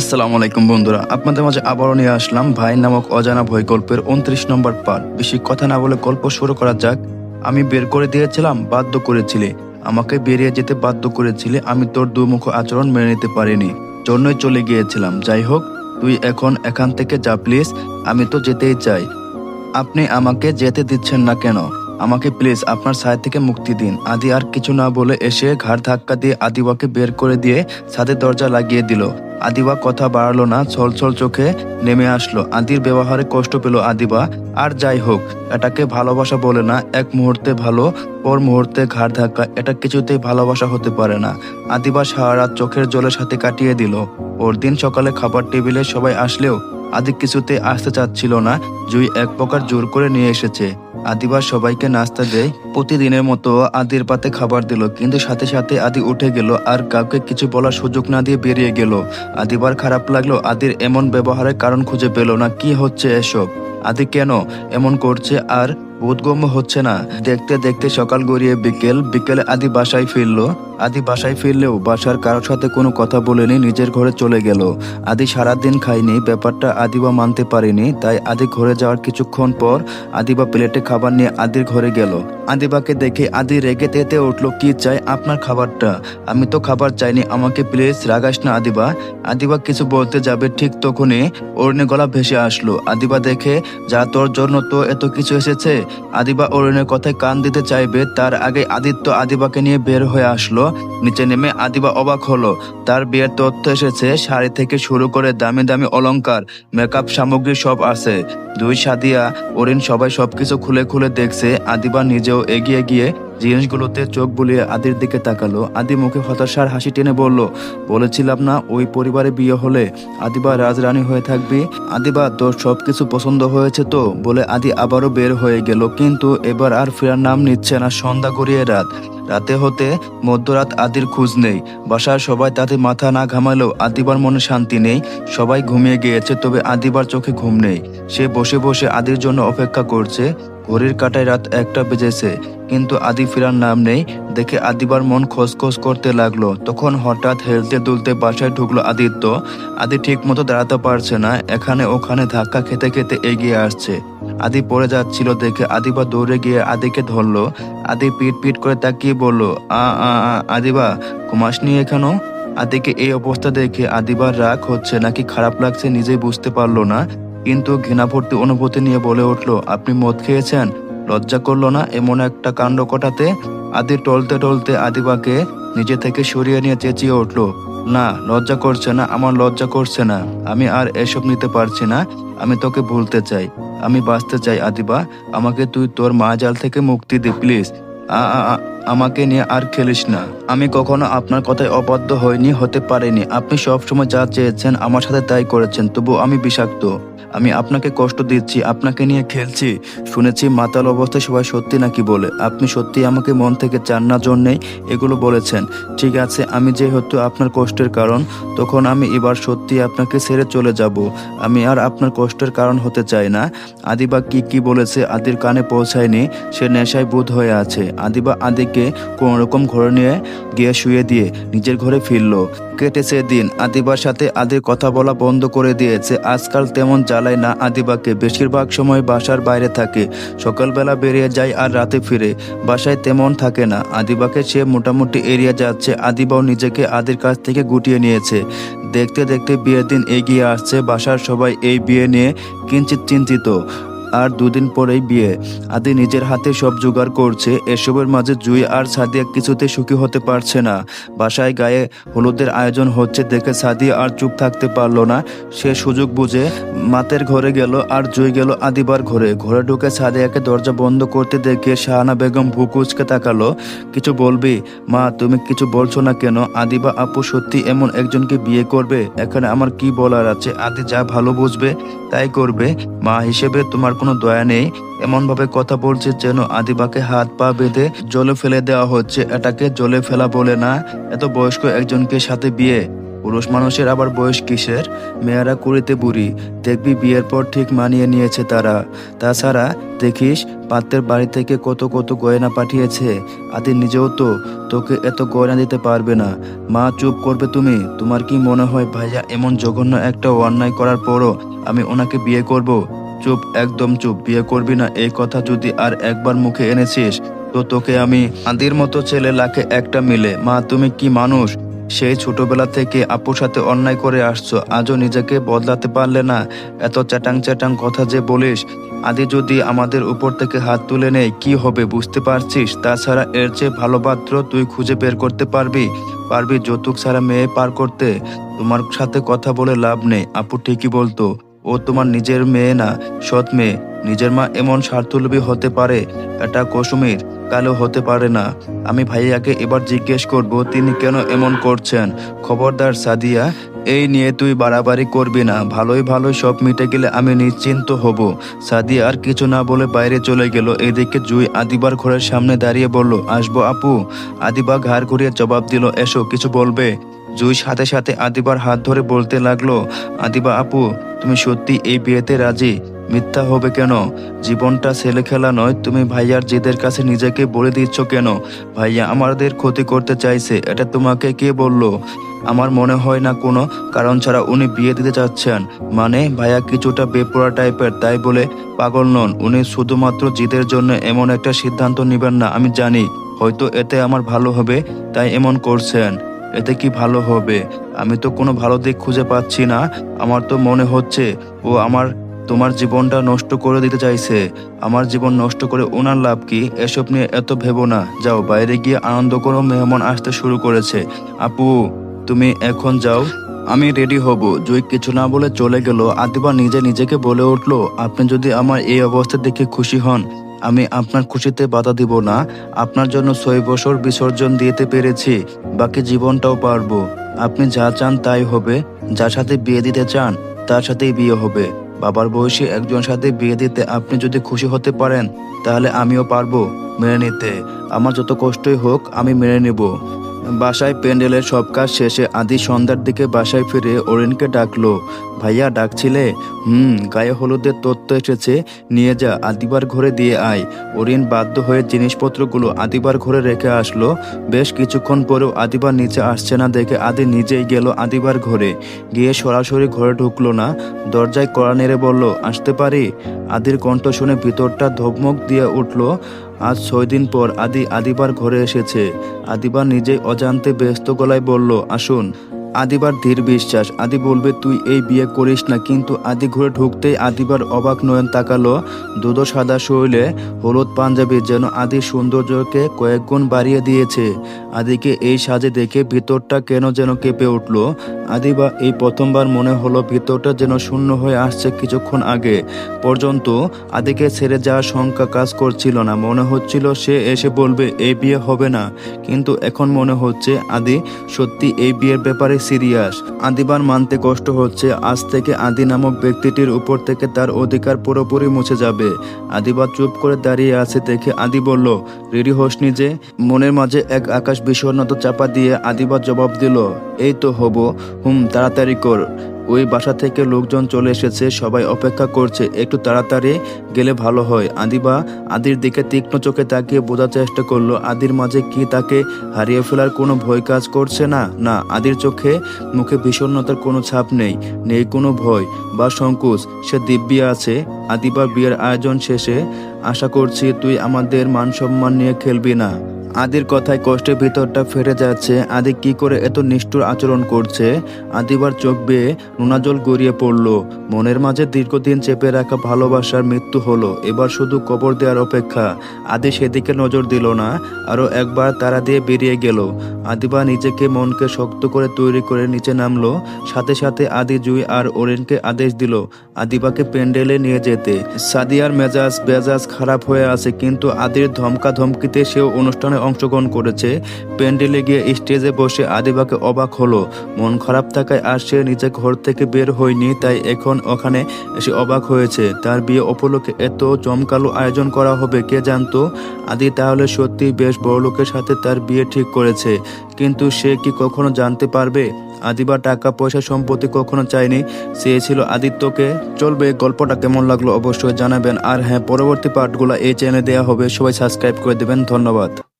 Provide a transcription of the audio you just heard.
আসসালামু আলাইকুম বন্ধুরা, আপনাদের মাঝে আবারও নিয়ে আসলাম ভাই নামক অজানা ভয় গল্পের উনত্রিশ নম্বর পার্ট বেশি কথা না বলে গল্প শুরু করা যাক। আমি বের করে দিয়েছিলাম, বাধ্য করেছিলে। আমাকে বেরিয়ে যেতে বাধ্য করেছিলে, আমি তোর দুমুখ আচরণ মেনে নিতে পারিনি। জন্যই চলে গিয়েছিলাম। যাই হোক, তুই এখন এখান থেকে যা প্লিজ, আমি তো যেতেই চাই। আপনি আমাকে যেতে দিচ্ছেন না কেন? আমাকে প্লিজ আপনার সাইড থেকে মুক্তি দিন। আদি আর কিছু না বলে এসে ঘাড় ধাক্কা দিয়ে আদিবাকে বের করে দিয়ে ছাদের দরজা লাগিয়ে দিল। আদিবা কথা বাড়ালো না ছল ছল চোখে নেমে আসলো। আদির ব্যবহারে কষ্ট পেল আদিবা, আর যাই হোক, এটাকে ভালোবাসা বলে না, এক মুহূর্তে ভালো, পর মুহূর্তে ঘাড় ধাক্কা, এটা কিছুতেই ভালোবাসা হতে পারে না। আদিবা সারা রাত চোখের জলের সাথে কাটিয়ে দিল। পরদিন সকালে খাবার টেবিলে সবাই আসলেও আদি কিছুতে আসতে চাচ্ছিল না, জুই এক প্রকার জোর করে নিয়ে এসেছে। আদিবার সবাইকে নাস্তা দেয়। প্রতিদিনের মতো আদির পাতে খাবার দিল, কিন্তু সাথে সাথে আদি উঠে গেল আর কাউকে কিছু বলার সুযোগ না দিয়ে বেরিয়ে গেল। আদিবার খারাপ লাগল, আদির এমন ব্যবহারের কারণ খুঁজে পেল না, কি হচ্ছে এসব? আদি কেন এমন করছে আর বোধগম্য হচ্ছে না। দেখতে দেখতে সকাল গড়িয়ে বিকেল, বিকেলে আদি বাসায় ফিরলো। আদি বাসায় ফিরলেও বাসার কারোর সাথে কোনো কথা বলেনি, নিজের ঘরে চলে গেল। আদি সারাদিন খায়নি, ব্যাপারটা আদিবা মানতে পারেনি, তাই আদি ঘরে যাওয়ার কিছুক্ষণ পর আদিবা প্লেটে খাবার নিয়ে আদির ঘরে গেল। আদিবাকে দেখে আদি রেগে তেতে উঠল, কি চাই আপনার খাবারটা? আমি তো খাবার চাইনি, আমাকে প্লিজ রাগাস না আদিবা। আদিবা কিছু বলতে যাবে ঠিক তখনই অরুণের গলা ভেসে আসলো। আদিবা দেখে, যা তোর জন্য তো এত কিছু এসেছে আদিবা অরুণের কথায় কান দিতে চাইবে, তার আগে আদিত্য আদিবাকে নিয়ে বের হয়ে আসলো। নিচে নেমে আদিবা অবাক হলো। তার বিয়ের তথ্য এসেছে, শাড়ি থেকে শুরু করে দামি দামি অলঙ্কার মেকআপ সামগ্রী সব আছে। দুই সাদিয়া, অরিন সবাই সবকিছু খুলে খুলে দেখছে, আদিবা নিজেও এগিয়ে গিয়ে জিনিসগুলোতে চোখ বুলিয়ে আদির দিকে তাকালো। আদি মুখে হতাশার হাসি টেনে বলল, বলেছিলাম না, ওই পরিবারে বিয়ে হলে আদিবা রাজরানী হয়ে থাকবি? আদিবা তোর সবকিছু পছন্দ হয়েছে তো? বলে আদি আবারও বের হয়ে গেল। কিন্তু এবার আর ফেরার নাম নিচ্ছে না সন্ধ্যা গড়িয়ে রাত। রাতে হতে মধ্যরাত আদির খোঁজ নেই। বাসার সবাই তাতে মাথা না ঘামালেও আদিবার মনে শান্তি নেই। সবাই ঘুমিয়ে গিয়েছে, তবে আদিবার চোখে ঘুম নেই। সে বসে বসে আদির জন্য অপেক্ষা করছে। ঘড়ির কাটায় রাত একটা বেজেছে, কিন্তু আদি ফেরার নাম নেই। দেখে আদিবার মন খসখস করতে লাগল। তখন হঠাৎ হেলতে দুলতে বাসায় ঢুকলো আদিত্য। আদি ঠিক মতো দাঁড়াতে পারছে না, এখানে ওখানে ধাক্কা খেতে খেতে এগিয়ে আসছে। আদি পড়ে যাচ্ছিল দেখে আদিবা দৌড়ে গিয়ে আদিকে ধরলো। আদি পিট পিট করে তাকিয়ে বলল আ আ, আদিবা, ঘুমাসনি এখানো? আদিকে এই অবস্থা দেখে আদিবার রাগ হচ্ছে, নাকি খারাপ লাগছে নিজেই বুঝতে পারল না। কিন্তু ঘৃণাভর্তি অনুভূতি নিয়ে বলে উঠল, আপনি মদ খেয়েছেন? লজ্জা করল না এমন একটা কাণ্ড কটাতে আদি টলতে টলতে আদিবাকে নিজে থেকে সরিয়ে নিয়ে চেঁচিয়ে উঠল, না, লজ্জা করছে না, আমার লজ্জা করছে না। আমি আর এসব নিতে পারছি না। আমি তোকে ভুলতে চাই। আমি বাঁচতে চাই, আদিবা। আমাকে তুই তোর মা জাল থেকে মুক্তি দে, প্লিজ। আমাকে নিয়ে আর খেলিস না। আমি কখনো আপনার কথায় অবাধ্য হইনি, হতে পারিনি। আপনি সব সময় যা চেয়েছেন আমার সাথে তাই করেছেন, তবু আমি বিষাক্ত। আমি আপনাকে কষ্ট দিচ্ছি, আপনাকে নিয়ে খেলছি। শুনেছি মাতাল অবস্থায় সবাই সত্যি নাকি বলে। আপনি সত্যি আমাকে মন থেকে চান না জন্যেই এগুলো বলেছেন। ঠিক আছে, আমি যেহেতু আপনার কষ্টের কারণ, তখন আমি এবার সত্যি আপনাকে ছেড়ে চলে যাব। আমি আর আপনার কষ্টের কারণ হতে চাই না। আদিবা কি কি বলেছে, আদির কানে পৌঁছায়নি, সে নেশায় বোধ হয়ে আছে। আদিবা আদিকে কোনো রকম ঘরে নিয়ে গিয়ে শুয়ে দিয়ে নিজের ঘরে ফিরলো। কেটেছে দিন। আদিবার সাথে আদির কথা বলা বন্ধ করে দিয়েছে। আজকাল তেমন জ্বালায় না আদিবাকে। বেশিরভাগ সময় বাসার বাইরে থাকে। সকালবেলা বেরিয়ে যায় আর রাতে ফিরে। বাসায় তেমন থাকে না। আদিবাকে সে মোটামুটি এড়িয়ে যাচ্ছে। আদিবাও নিজেকে আদির কাছ থেকে গুটিয়ে নিয়েছে। দেখতে দেখতে বিয়ের দিন এগিয়ে আসছে। বাসার সবাই এই বিয়ে নিয়ে কিঞ্চিত চিন্তিত। আর দুদিন পরেই বিয়ে। আদি নিজের হাতে সব জোগাড় করছে, এসবের মাঝে জুই আর সাদিয়া কিছুতে সুখী হতে পারছে না। বাসায় গায়ে হলুদের আয়োজন হচ্ছে দেখে সাদিয়া আর চুপ থাকতে পারল না। সে সুযোগ বুঝে মাতের ঘরে গেল আর জুই গেল আদিবার ঘরে। ঘরে ঢুকে সাদিয়াকে দরজা বন্ধ করতে দেখে শাহানা বেগম ভুকুচকে তাকালো। কিছু বলবি? মা, তুমি কিছু বলছো না কেন? আদিবা আপু সত্যি এমন একজনকে বিয়ে করবে? এখানে আমার কি বলার আছে? আদি যা ভালো বুঝবে, তাই করবে। মা হিসেবে তোমার কোনো দয়া নেই। এমন ভাবে কথা বলছে যেন আদিবাকে হাত পা বেঁধে জলে ফেলে দেওয়া হচ্ছে। এটাকে জলে ফেলা বলে না। এত বয়স্ক একজনকে সাথে বিয়ে। পুরুষ মানুষের আবার বয়স কিসের? মেয়েরা কুড়িতে বুড়ি। দেখবি বিয়ের পর ঠিক মানিয়ে নিয়েছে তারা। তাছাড়া দেখিস, পাত্রের বাড়ি থেকে কত কত গয়না পাঠিয়েছে। আদি নিজেও তো তোকে এত গয়না দিতে পারবে না। মা, চুপ করবে তুমি? তোমার কি মনে হয় ভাইয়া এমন জঘন্য একটা অন্যায় করার পরও আমি ওনাকে বিয়ে করব? চুপ, একদম চুপ। বিয়ে করবি না, এই কথা যদি আর একবার মুখে এনেছিস, তো তোকে আমি আদির মতো ছেলে লাখে একটা মিলে। মা, তুমি কি মানুষ? সেই ছোটবেলা থেকে আপুর সাথে অন্যায় করে আসছো, আজও নিজেকে বদলাতে পারলে না? এত চ্যাটাং চ্যাটাং কথা যে বলিস, আদি যদি আমাদের উপর থেকে হাত তুলে নেয়, কি হবে বুঝতে পারছিস? তাছাড়া এর চেয়ে ভালো পাত্র তুই খুঁজে বের করতে পারবি। পারবি যৌতুক ছাড়া মেয়ে পার করতে। তোমার সাথে কথা বলে লাভ নেই, আপু ঠিকই বলতো। ও তোমার নিজের মেয়ে না, সৎ মেয়ে। নিজের মা এমন স্বার্থলোভী হতে পারে, এটা কসুমির কালো হতে পারে না। আমি ভাইয়াকে এবার জিজ্ঞেস করব, তিনি কেন এমন করছেন? খবরদার সাদিয়া, এই নিয়ে তুই বাড়াবাড়ি করবি না, ভালোই ভালোই সব মিটে গেলে আমি নিশ্চিন্ত হব। সাদিয়া আর কিছু না বলে বাইরে চলে গেল, এদিকে জুই আদিবার ঘরের সামনে দাঁড়িয়ে বলল, আসব আপু? আদিবা ঘাড় ঘুরিয়ে জবাব দিল, এসো, কিছু বলবে? জুই সাথে সাথে আদিবার হাত ধরে বলতে লাগল, আদিবা আপু তুমি সত্যি এই বিয়েতে রাজি? মিথ্যা হবে কেন? জীবনটা ছেলে খেলা নয়, তুমি ভাইয়ার জেদের কাছে নিজেকে বলে দিচ্ছ কেন? ভাইয়া আমাদের ক্ষতি করতে চাইছে, এটা তোমাকে কে বলল? আমার মনে হয় না কোনো, কারণ ছাড়া উনি বিয়ে দিতে চাচ্ছেন। মানে ভাইয়া কিছুটা বেপরা টাইপের, তাই বলে পাগল নন। উনি শুধুমাত্র জিদের জন্য এমন একটা সিদ্ধান্ত নেবেন না, আমি জানি। হয়তো এতে আমার ভালো হবে, তাই এমন করছেন। এতে কি ভালো হবে? আমি তো কোনো ভালো দিক খুঁজে পাচ্ছি না। আমার তো মনে হচ্ছে ও আমার, তোমার জীবনটা নষ্ট করে দিতে চাইছে। আমার জীবন নষ্ট করে ওনার লাভ কি? এসব নিয়ে এত ভেবো না। যাও, বাইরে গিয়ে আনন্দ করো, মেহমান আসতে শুরু করেছে। আপু, তুমি এখন যাও। আমি রেডি হব। জুই কিছু না বলে চলে গেল। আদিবা নিজে নিজেকে বলে উঠল, আপনি যদি আমার এই অবস্থা দেখে খুশি হন আমি আপনার খুশিতে বাধা দিব না। আপনার জন্য ছয় বছর বিসর্জন দিতে পেরেছি। বাকি জীবনটাও পারব। আপনি যা চান তাই হবে। যার সাথে বিয়ে দিতে চান, তার সাথেই বিয়ে হবে। বাবার বয়সী একজন সাথে বিয়ে দিতে আপনি যদি খুশি হতে পারেন, তাহলে আমিও পারব মেনে নিতে। আমার যত কষ্টই হোক, আমি মেনে নেব। বাসায় প্যান্ডেলের সব কাজ শেষে আদি সন্ধ্যার দিকে বাসায় ফিরে অরিনকে ডাকলো, ভাইয়া, ডাকছিলে? হুম, গায়ে হলুদের তত্ত্ব এসেছে, নিয়ে যা, আদিবার ঘরে দিয়ে আয়। অরিন বাধ্য হয়ে জিনিসপত্রগুলো আদিবার ঘরে রেখে আসলো। বেশ কিছুক্ষণ পরেও আদিবার নিচে আসছে না দেখে আদি নিজেই গেল আদিবার ঘরে। গিয়ে সরাসরি ঘরে ঢুকলো না, দরজায় কড়া নেড়ে বলল, আসতে পারি? আদির কণ্ঠ শুনে ভিতরটা ধমক দিয়ে উঠল। আজ ছয় দিন পর আদি আদিবার ঘরে এসেছে। আদিবার নিজেই অজান্তে ব্যস্ত গলায় বলল, আসুন। আদিবার ধীর বিশ্বাস। আদি বলবে, তুই এই বিয়ে করিস না। কিন্তু আদি ঘুরে ঢুকতেই আদিবার অবাক নয়ন তাকালো। দুধো সাদা শৈলে হলুদ পাঞ্জাবি যেন আদির সৌন্দর্যকে কয়েকগুণ বাড়িয়ে দিয়েছে। আদিকে এই সাজে দেখে ভিতরটা কেন যেন কেঁপে উঠল। আদিবা এই প্রথমবার মনে হলো ভিতরটা যেন শূন্য হয়ে আসছে কিছুক্ষণ আগে। পর্যন্ত আদিকে ছেড়ে যাওয়ার শঙ্কা কাজ করছিল না। মনে হচ্ছিল সে এসে বলবে, এই বিয়ে হবে না। কিন্তু এখন মনে হচ্ছে আদি সত্যি এই বিয়ের ব্যাপারে সিরিয়াস। আদিবার মানতে কষ্ট হচ্ছে, আজ থেকে আদি নামক ব্যক্তিটির উপর থেকে তার অধিকার পুরোপুরি মুছে যাবে। আদিবা চুপ করে দাঁড়িয়ে আছে দেখে আদি বলল, রেডি হোস যে মনের মাঝে এক আকাশ বিষণ্ণতা চাপা দিয়ে আদিবার জবাব দিল, এই তো হব। হুম, তাড়াতাড়ি কর। ওই বাসা থেকে লোকজন চলে এসেছে, সবাই অপেক্ষা করছে, একটু তাড়াতাড়ি গেলে ভালো হয়। আদিবা আদির দিকে তীক্ষ্ণ চোখে তাকিয়ে বোঝার চেষ্টা করল, আদির মাঝে কি তাকে হারিয়ে ফেলার কোনো ভয় কাজ করছে না? না, আদির চোখে, মুখে বিষণ্ণতার কোনো ছাপ নেই নেই কোনো ভয় বা সংকোচ, সে দিব্যি আছে। আদিবা বিয়ের আয়োজন শেষে আশা করছি তুই আমাদের মান সম্মান নিয়ে খেলবি না। আদির কথায় কষ্টের ভিতরটা ফেটে যাচ্ছে। আদি কি করে এত নিষ্ঠুর আচরণ করছে? আদিবার চোখ বেয়ে নোনা জল গড়িয়ে পড়ল। মনের মাঝে দীর্ঘদিন চেপে রাখা ভালোবাসার মৃত্যু হলো। এবার শুধু কবর দেওয়ার অপেক্ষা। আদি সেদিকে নজর দিল না, আরও একবার তারা দিয়ে বেরিয়ে গেল। আদিবা নিজেকে মনকে শক্ত করে তৈরি করে নিচে নামলো। সাথে সাথে আদি জুই আর ওরেনকে আদেশ দিল, আদিবাকে প্যান্ডেলে নিয়ে যেতে। সাদিয়ার মেজাজ বেজাজ খারাপ হয়ে আছে, কিন্তু আদির ধমকা ধমকিতে সেও অনুষ্ঠানে অংশগ্রহণ করেছে। প্যান্ডেলে গিয়ে স্টেজে বসে আদিবাকে অবাক হলো। মন খারাপ থাকায় আর সে নিজে ঘর থেকে বের হয়নি, তাই এখন ওখানে এসে অবাক হয়েছে। তার বিয়ে উপলক্ষে এত জমকালো আয়োজন করা হবে, কে জানতো? আদি তাহলে সত্যি বেশ বড় লোকের সাথে তার বিয়ে ঠিক করেছে। কিন্তু সে কি কখনো জানতে পারবে? আদিবা টাকা, পয়সা, সম্পত্তি কখনো চায়নি। চেয়েছিল আদিত্যকে। চলবে, গল্পটা কেমন লাগল অবশ্যই জানাবেন। আর হ্যাঁ পরবর্তী পার্টগুলো এই চ্যানেলে দেওয়া হবে। সবাই সাবস্ক্রাইব করে দেবেন। ধন্যবাদ।